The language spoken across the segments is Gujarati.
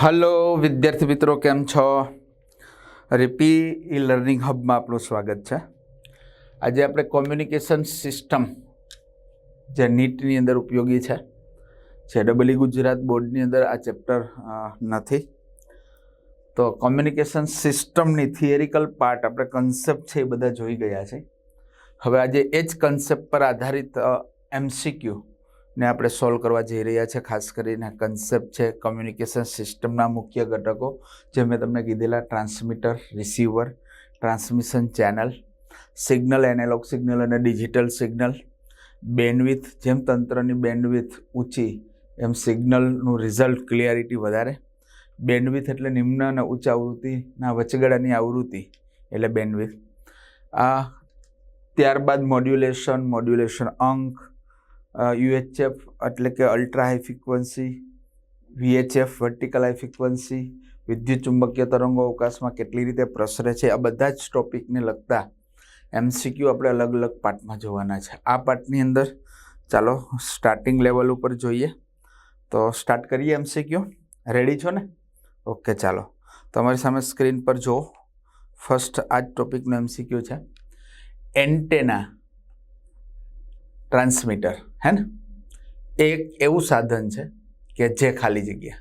હલો વિદ્યાર્થી મિત્રો, કેમ છો? રીપી ઈ લર્નિંગ હબમાં આપણું સ્વાગત છે. આજે આપણે કોમ્યુનિકેશન સિસ્ટમ જે નીટની અંદર ઉપયોગી છે, જે ડબલી ગુજરાત બોર્ડની અંદર આ ચેપ્ટર નથી. તો કોમ્યુનિકેશન સિસ્ટમની થિયરિકલ પાર્ટ આપણે કન્સેપ્ટ છે એ બધા જોઈ ગયા છે. હવે આજે એ જ કન્સેપ્ટ પર આધારિત એમસીક્યુ ને આપણે સોલ્વ કરવા જઈ રહ્યા છે, ખાસ કરીને કન્સેપ્ટ છે કમ્યુનિકેશન સિસ્ટમના મુખ્ય ઘટકો, જે મેં તમને કીધેલા transmitter receiver transmission channel signal analogue signal અને ડિજિટલ સિગ્નલ બેન્ડવિથ જેમ તંત્રની બેન્ડવિથ ઊંચી, એમ સિગ્નલનું રિઝલ્ટ ક્લિયરિટી વધારે બેન્ડવિથ એટલે નિમ્ન અને ઉચ્ચ આવૃત્તિના વચગાળાની આવૃત્તિ એટલે બેન્ડવિથ આ ત્યારબાદ મોડ્યુલેશન મોડ્યુલેશન અંક યુએચએફ એટલે કે ultra high frequency VHF vertical high frequency વિદ્યુત ચુંબકીય તરંગો અવકાશમાં કેટલી રીતે પ્રસરે છે, આ બધા જ ટોપિકને લગતા એમસીક્યુ આપણે અલગ અલગ પાર્ટમાં જોવાના છે. આ પાર્ટની અંદર ચાલો સ્ટાર્ટિંગ લેવલ ઉપર જોઈએ. તો સ્ટાર્ટ કરીએ એમસીક્યુ રેડી છો ને? ઓકે ચાલો. તમારી સામે સ્ક્રીન પર જુઓ. ફર્સ્ટ આ જ ટોપિકનો એમસીક્યુ છે. એન્ટેના ટ્રાન્સમીટર હે ને? એક એવું સાધન છે કે જે ખાલી જગ્યા.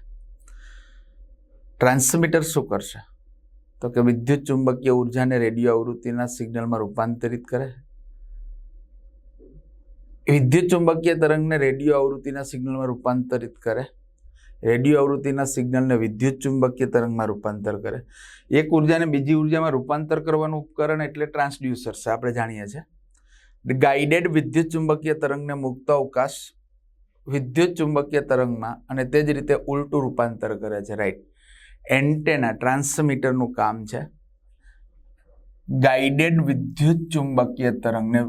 ટ્રાન્સમીટર શું કરશે? તો કે વિદ્યુત ચુંબકીય ઉર્જાને રેડિયો આવૃત્તિના સિગ્નલમાં રૂપાંતરિત કરે. વિદ્યુત ચુંબકીય તરંગને રેડિયો આવૃત્તિના સિગ્નલમાં રૂપાંતરિત કરે. રેડિયો આવૃત્તિના સિગ્નલને વિદ્યુત ચુંબકીય તરંગમાં રૂપાંતર કરે. એક ઉર્જાને બીજી ઉર્જામાં રૂપાંતર કરવાનું ઉપકરણ એટલે ટ્રાન્સડ્યુસર છે, આપણે જાણીએ છીએ. ગાઈડેડ વિદ્યુત ચુંબકીય તરંગને મુક્ત અવકાશ વિદ્યુત ચુંબકીય તરંગમાં અને તે જ રીતે ઉલટું રૂપાંતર કરે છે. રાઈટ એન્ટેના ટ્રાન્સમીટરનું કામ છે. ગાઈડેડ વિદ્યુત ચુંબકીય તરંગને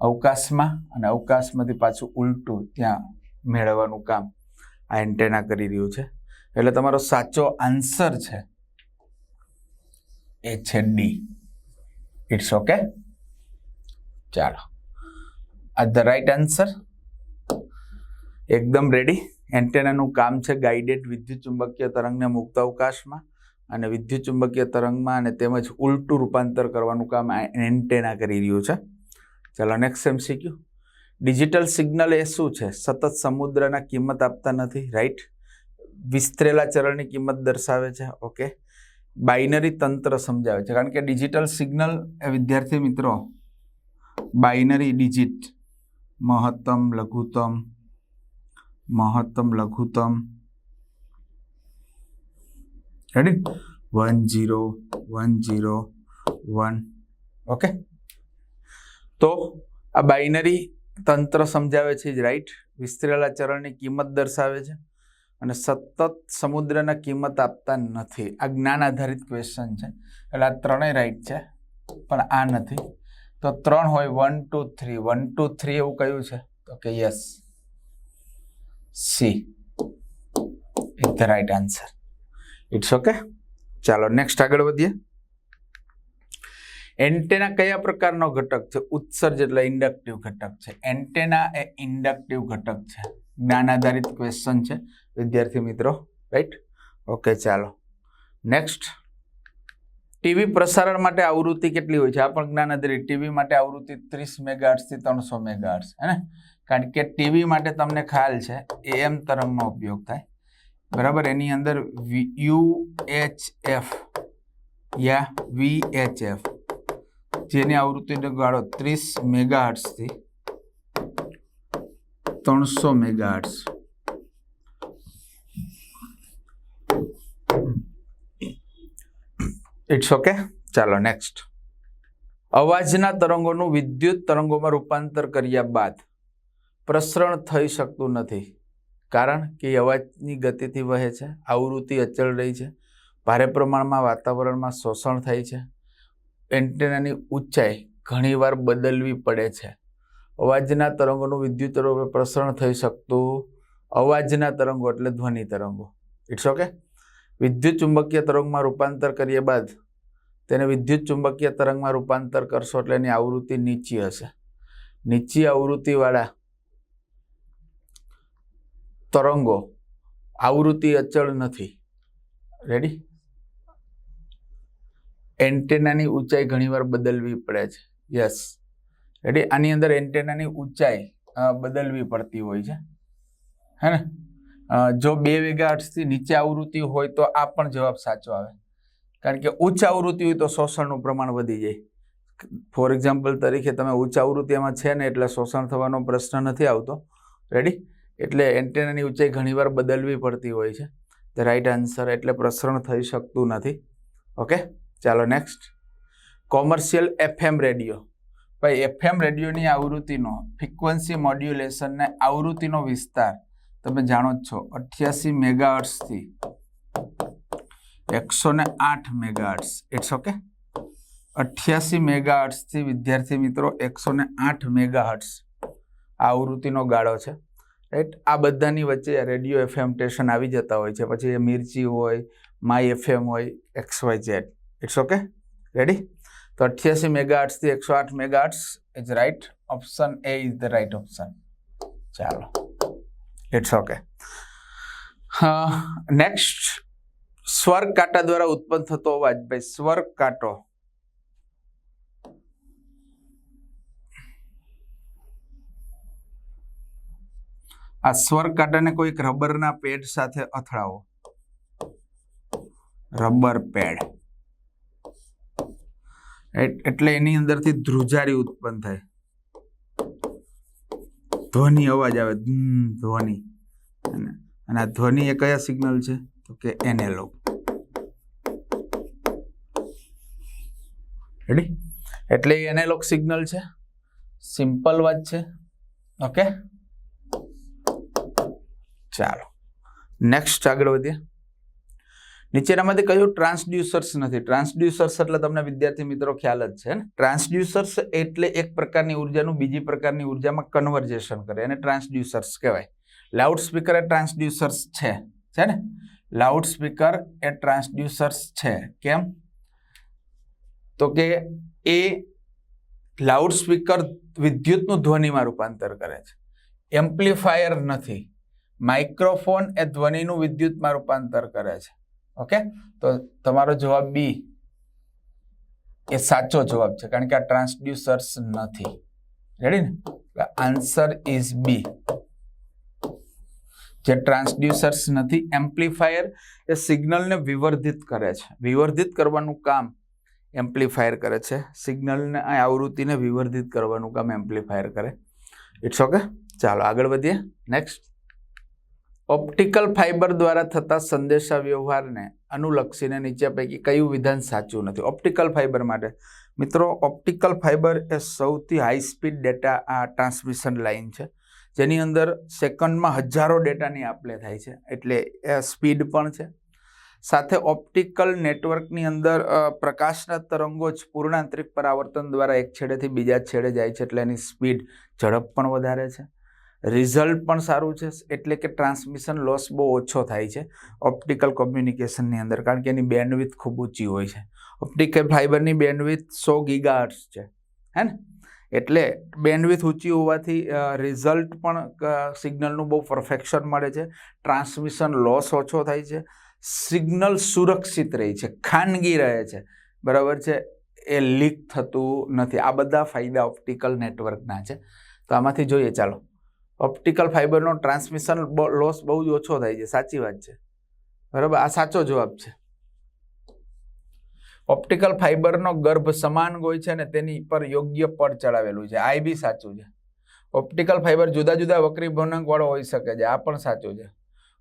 અવકાશમાં અને અવકાશમાંથી પાછું ઉલટું ત્યાં મેળવવાનું કામ આ એન્ટેના કરી રહ્યું છે. એટલે તમારો સાચો આન્સર છે એ છે ડી ઇટ્સ ઓકે ચાલો. આ ધ રાઈટ આન્સર એકદમ રેડી એન્ટેનાનું કામ છે ગાઈડેડ વિદ્યુત ચુંબકીય તરંગને મુક્ત અવકાશમાં અને વિદ્યુત ચુંબકીય તરંગમાં અને તેમજ ઉલટું રૂપાંતર કરવાનું કામ એન્ટેના કરી રહ્યું છે. ચાલો નેક્સ્ટ એમસીક્યુ ડિજિટલ સિગ્નલ એ શું છે? સતત સમુદ્રના કિંમત આપતા નથી રાઈટ વિસ્તરેલા ચરણની કિંમત દર્શાવે છે ઓકે બાઇનરી તંત્ર સમજાવે છે. કારણ કે ડિજિટલ સિગ્નલ એ વિદ્યાર્થી મિત્રો બાઇનરી ડિજિટ મહત્તમ લઘુત્તમ મહત્તમ લઘુત્તમ ready one zero one zero one okay તો આ બાઇનરી તંત્ર સમજાવે છે જ રાઈટ વિસ્તરેલા ચરણની કિંમત દર્શાવે છે. અને સતત સમુદ્રના કિંમત આપતા નથી. આ જ્ઞાન આધારિત ક્વેશ્ચન છે. એટલે આ ત્રણેય રાઈટ છે, પણ આ નથી. તો ત્રણ હોય one two three one two three એવું કયું છે? તો કે yes C is the right answer it's okay ચાલો નેક્સ્ટ આગળ વધીએ. એન્ટેના કયા પ્રકારનો ઘટક છે? ઉત્સર્જ એટલે ઇન્ડક્ટિવ ઘટક છે. એન્ટેના એ ઇન્ડક્ટિવ ઘટક છે. જ્ઞાન આધારિત ક્વેશ્ચન છે. વિદ્યાર્થી મિત્રો રાઈટ ઓકે ચાલો. નેક્સ્ટ ટીવી પ્રસારણ માટે આવૃત્તિ કેટલી હોય છે? આ પણ જ્ઞાન આધારિત. ટીવી માટે આવૃત્તિ ત્રીસ મેગાહર્ટ્સથી ત્રણસો મેગાહર્ટ્સ હે ને? કારણ કે ટીવી માટે તમને ખ્યાલ છે એમ તરંગનો ઉપયોગ થાય. બરાબર? એની અંદર યુ એચ એફ યા વી એચ એફ જેની આવૃત્તિનો ગાળો ત્રીસ મેગાહર્ટ્સથી ત્રણસો મેગાહર્ટ્સ ઇટ્સ ઓકે ચાલો નેક્સ્ટ અવાજના તરંગોનું વિદ્યુત તરંગોમાં રૂપાંતર કર્યા બાદ પ્રસરણ થઈ શકતું નથી. કારણ કે અવાજની ગતિથી વહે છે, આવૃત્તિ અચળ રહી છે, ભારે પ્રમાણમાં વાતાવરણમાં શોષણ થાય છે, એન્ટેનાની ઊંચાઈ ઘણીવાર બદલવી પડે છે. અવાજના તરંગોનું વિદ્યુત તરંગો પ્રસરણ થઈ શકતું અવાજના તરંગો એટલે ધ્વનિ તરંગો. ઇટ્સ ઓકે વિદ્યુત ચુંબકીય તરંગમાં રૂપાંતર કર્યા બાદ તેને વિદ્યુત ચુંબકીય તરંગમાં રૂપાંતર કરશો એટલે એની આવૃત્તિ નીચી હશે. નીચી આવૃત્તિવાળા તરંગો આવૃત્તિ અચળ નથી. રેડી એન્ટેનાની ઊંચાઈ ઘણીવાર બદલવી પડે છે. યસ રેડી આની અંદર એન્ટેનાની ઊંચાઈ બદલવી પડતી હોય છે. હે ને? જો બે વેગાહર્ટ્ઝથી નીચે આવૃત્તિ હોય તો આ પણ જવાબ સાચો આવે. કારણ કે ઉચ્ચ આવૃત્તિ હોય તો શોષણનું પ્રમાણ વધી જાય. ફોર એક્ઝામ્પલ તરીકે તમે ઉચ્ચ આવૃત્તિમાં છે ને એટલે શોષણ થવાનો પ્રશ્ન નથી આવતો. રેડી એટલે એન્ટેનાની ઊંચાઈ ઘણીવાર બદલવી પડતી હોય છે. ધ રાઈટ આન્સર એટલે પ્રસરણ થઈ શકતું નથી. ઓકે ચાલો નેક્સ્ટ કોમર્શિયલ એફએમ રેડિયો ભાઈ એફએમ રેડિયોની આવૃત્તિનો ફ્રિક્વન્સી મોડ્યુલેશનને આવૃત્તિનો વિસ્તાર તમે જાણો જ છો, અઠ્યાસી મેગાહર્ટ્સથી એકસો ને આઠ મેગાહર્ટ્સ ઇટ્સ ઓકે અઠ્યાસી મેગાહર્ટ્સથી વિદ્યાર્થી મિત્રો એકસો ને આઠ મેગાહર્ટ્સ આવૃત્તિનો ગાળો છે. રાઈટ આ બધાની વચ્ચે રેડિયો એફએમ સ્ટેશન આવી જતા હોય છે. પછી એ મિર્ચી હોય, માય એફએમ હોય, X Y Z. It's okay ready તો અઠ્યાસી મેગાહર્ટ્સથી એકસો આઠ megahertz is right option A is the right option ચાલો. ઇટ્સ ઓકે નેક્સ્ટ સ્વર કાંટા દ્વારા ઉત્પન્ન થતો અવાજ. ભાઈ સ્વર કાંટો. આ સ્વર કાંટાને કોઈક રબરના પેડ સાથે અથડાવો. Rubber pad. એટલે એની અંદરથી ધ્રુજારી ઉત્પન્ન થાય. ધ્વનિ અવાજ આવે ધ્વનિ. અને આ ધ્વનિ એ કયા સિગ્નલ છે? તો કે એનેલોગ. રેડી એટલે એનેલોગ સિગ્નલ છે. સિમ્પલ વાત છે. ઓકે ચાલો. નેક્સ્ટ આગળ વધીએ. નીચેનામાંથી કયું ટ્રાન્સડ્યુસર્સ નથી? ટ્રાન્સડ્યુસર્સ એટલે તમને વિદ્યાર્થી મિત્રો ખ્યાલ જ છે ને? ટ્રાન્સડ્યુસર્સ એટલે એક પ્રકારની ઉર્જાનું બીજી પ્રકારની ઉર્જામાં કન્વર્જેશન કરે, એને ટ્રાન્સડ્યુસર્સ કહેવાય. લાઉડ સ્પીકર એ ટ્રાન્સડ્યુસર્સ છે છે ને? લાઉડ સ્પીકર એ ટ્રાન્સડ્યુસર્સ છે. કેમ? તો કે એ લાઉડ સ્પીકર વિદ્યુતનું ધ્વનિમાં રૂપાંતર કરે છે. એમ્પ્લીફાયર નથી. માઇક્રોફોન એ ધ્વનિનું વિદ્યુતમાં રૂપાંતર કરે છે. ઓકે તો તમારો જવાબ બી એ સાચો જવાબ છે, કારણ કે આ ટ્રાન્સડ્યુસર્સ નથી. રેડી ને? આન્સર ઇઝ બી જે ટ્રાન્સડ્યુસર્સ નથી એમ્પ્લીફાયર એ સિગ્નલને વિવર્ધિત કરે છે. વિવર્ધિત કરવાનું કામ એમ્પ્લીફાયર કરે છે. સિગ્નલને આ આવૃત્તિને વિવર્ધિત કરવાનું કામ એમ્પ્લીફાયર કરે. ઇટ્સ ઓકે ચાલો આગળ વધીએ. નેક્સ્ટ ઓપ્ટિકલ ફાઇબર દ્વારા થતા સંદેશા વ્યવહારને અનુલક્ષીને નીચે પૈકી કયું વિધાન સાચું નથી? ઓપ્ટિકલ ફાઇબર માટે. મિત્રો ઓપ્ટિકલ ફાઇબર એ સૌથી હાઈ સ્પીડ ડેટા આ ટ્રાન્સમિશન લાઇન છે. જેની અંદર સેકન્ડમાં હજારો ડેટાની આપલે થાય છે. એટલે એ સ્પીડ પણ છે. સાથે ઓપ્ટિકલ નેટવર્કની અંદર પ્રકાશના તરંગો જ પૂર્ણાંતરિક પરાવર્તન દ્વારા એક છેડેથી બીજા છેડે જાય છે. એટલે એની સ્પીડ, ઝડપ પણ વધારે છે. રિઝલ્ટ પણ સારું છે. એટલે કે ટ્રાન્સમિશન લોસ બહુ ઓછો થાય છે ઓપ્ટિકલ કોમ્યુનિકેશનની અંદર, કારણ કે એની બેન્ડવિથ ખૂબ ઊંચી હોય છે. ઓપ્ટિકલ ફાઇબરની બેન્ડવિથ સો ગીગાહર્ટ્સ છે, હે ને? એટલે બેન્ડવિથ ઊંચી હોવાથી રિઝલ્ટ પણ સિગ્નલનું બહુ પરફેક્શન મળે છે. ટ્રાન્સમિશન લોસ ઓછો થાય છે. સિગ્નલ સુરક્ષિત રહે છે, ખાનગી રહે છે. બરાબર છે? એ લીક થતું નથી. આ બધા ફાયદા ઓપ્ટિકલ નેટવર્કના છે. તો આમાંથી જોઈએ, ચાલો. ઓપ્ટિકલ ફાઇબરનો ટ્રાન્સમિશન લોસ બહુ જ ઓછો થાય છે. સાચી વાત છે. બરાબર? આ સાચો જવાબ છે. ઓપ્ટિકલ ફાઇબરનો ગર્ભ સમાન હોય છે અને તેની પર યોગ્ય પડ ચડાવેલું છે. આ બી સાચું છે. ઓપ્ટિકલ ફાઇબર જુદા જુદા વક્રી ભવનાંકવાળો હોઈ શકે છે. આ પણ સાચું છે.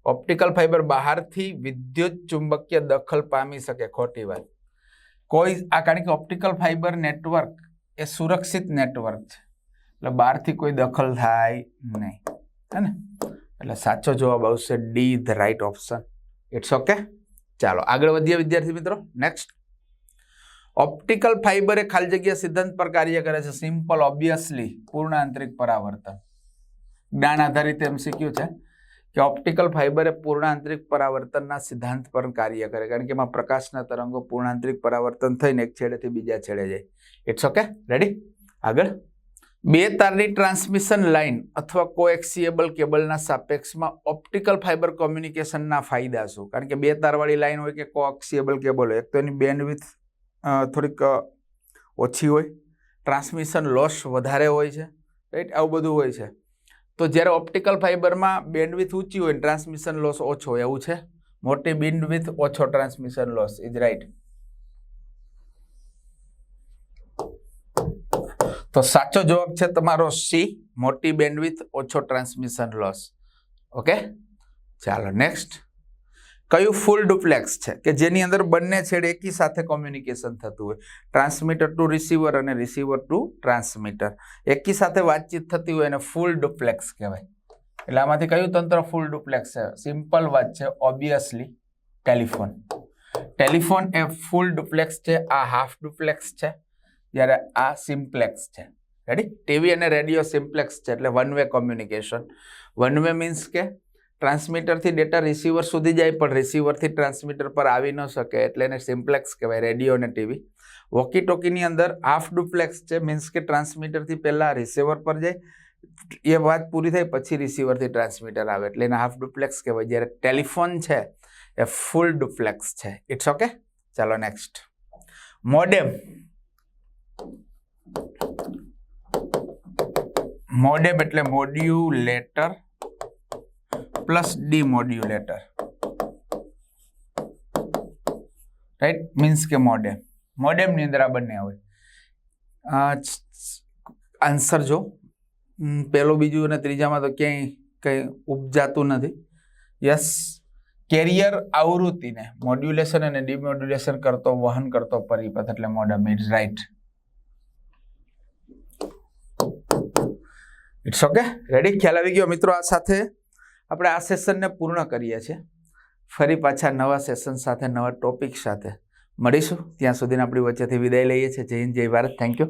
ઓપ્ટિકલ ફાઇબર બહારથી વિદ્યુત ચુંબકીય દખલ પામી શકે. ખોટી વાત. કોઈ આ, કારણ કે ઓપ્ટિકલ ફાઇબર નેટવર્ક એ સુરક્ષિત નેટવર્ક છે. એટલે બહારથી કોઈ દખલ થાય નહીં. હે ને? એટલે સાચો જવાબ આવશે D the right option it's okay ચાલો, આગળ વધીએ વિદ્યાર્થી મિત્રો. નેક્સ્ટ ઓપ્ટિકલ ફાઇબર એ ખાલી જગ્યા સિદ્ધાંત પર કાર્ય કરે છે. સિમ્પલ ઓબ્વિયસલી પૂર્ણ આંતરિક પરાવર્તન. જ્ઞાન આધારિત એમસીક્યુ છે કે ઓપ્ટિકલ ફાઇબર એ પૂર્ણાંતરિક પરાવર્તનના સિદ્ધાંત પર કાર્ય કરે. કારણ કે એમાં પ્રકાશના તરંગો પૂર્ણાંતરિક પરાવર્તન થઈને એક છેડેથી બીજા છેડે જાય. ઇટ્સ ઓકે રેડી આગળ. બે તારની ટ્રાન્સમિશન લાઇન અથવા કોએક્સિએબલ કેબલના સાપેક્ષમાં ઓપ્ટિકલ ફાઇબર કોમ્યુનિકેશનના ફાયદા શું? કારણ કે બે તારવાળી લાઇન હોય કે કોએક્સિએબલ કેબલ હોય, એક તો એની બેન્ડવિથ થોડીક ઓછી હોય, ટ્રાન્સમિશન લોસ વધારે હોય છે, રાઈટ? આવું બધું હોય છે. તો જ્યારે ઓપ્ટિકલ ફાઇબરમાં બેન્ડવિથ ઊંચી હોય ટ્રાન્સમિશન લોસ ઓછો એવું છે? મોટી બેન્ડવિથ ઓછો ટ્રાન્સમિશન લોસ ઇઝ રાઈટ. તો સાચો જવાબ છે તમારો સી મોટી બેન્ડવિથ ઓછો ટ્રાન્સમિશન લોસ ઓકે ચાલો નેક્સ્ટ કયું ફૂલ ડુપ્લેક્સ છે? કે જેની અંદર બંને છેડે એકી સાથે કોમ્યુનિકેશન થતું હોય? ટ્રાન્સમીટર ટુ રિસીવર અને રિસીવર ટુ ટ્રાન્સમીટર એકી સાથે વાતચીત થતી હોય એને ફૂલ ડુપ્લેક્સ કહેવાય. એટલે આમાંથી કયું તંત્ર ફૂલ ડુપ્લેક્સ છે? સિમ્પલ વાત છે ઓબ્વિયસલી ટેલિફોન ટેલિફોન એ ફૂલ ડુપ્લેક્સ છે, આ હાફ ડુપ્લેક્સ છે. જ્યારે આ સિમ્પ્લેક્સ છે. રેડી ટીવી અને રેડિયો સિમ્પ્લેક્સ છે એટલે one way communication one way means કે ટ્રાન્સમીટરથી ડેટા રિસીવર સુધી જાય, પણ રિસીવરથી ટ્રાન્સમીટર પર આવી ન શકે એટલે એને સિમ્પ્લેક્સ કહેવાય, રેડિયો અને ટીવી. વોકી ટોકીની અંદર હાફ ડુપ્લેક્સ છે મીન્સ કે ટ્રાન્સમીટરથી પહેલાં રિસીવર પર જાય. એ વાત પૂરી થાય, પછી રિસીવરથી ટ્રાન્સમીટર આવે એટલે એને હાફ ડુપ્લેક્સ કહેવાય. જ્યારે ટેલિફોન છે, એ ફૂલ ડુપ્લેક્સ છે. ઇટ્સ ઓકે ચાલો નેક્સ્ટ મોડેમ મોડેમ એટલે modulator plus demodulator right means કે મોડેમ મોડેમની અંદર આ બંને હોય આન્સર જો. પહેલું બીજું અને ત્રીજામાં તો ક્યાંય કંઈ ઉપજાતું નથી. યસ કેરિયર આવૃત્તિને મોડ્યુલેશન અને ડિમોડ્યુલેશન કરતો, વહન કરતો પરિપથ એટલે modem it right it's okay ready ખ્યાલ આવી ગયો મિત્રો આ સાથે? આપણે આ સેશનને પૂર્ણ કરીએ છીએ. ફરી પાછા નવા સેશન સાથે, નવા ટોપિક સાથે. મળીશું. ત્યાં સુધીને આપણી વચ્ચેથી વિદાય લઈએ છીએ. જય હિન્દ, જય ભારત. Thank you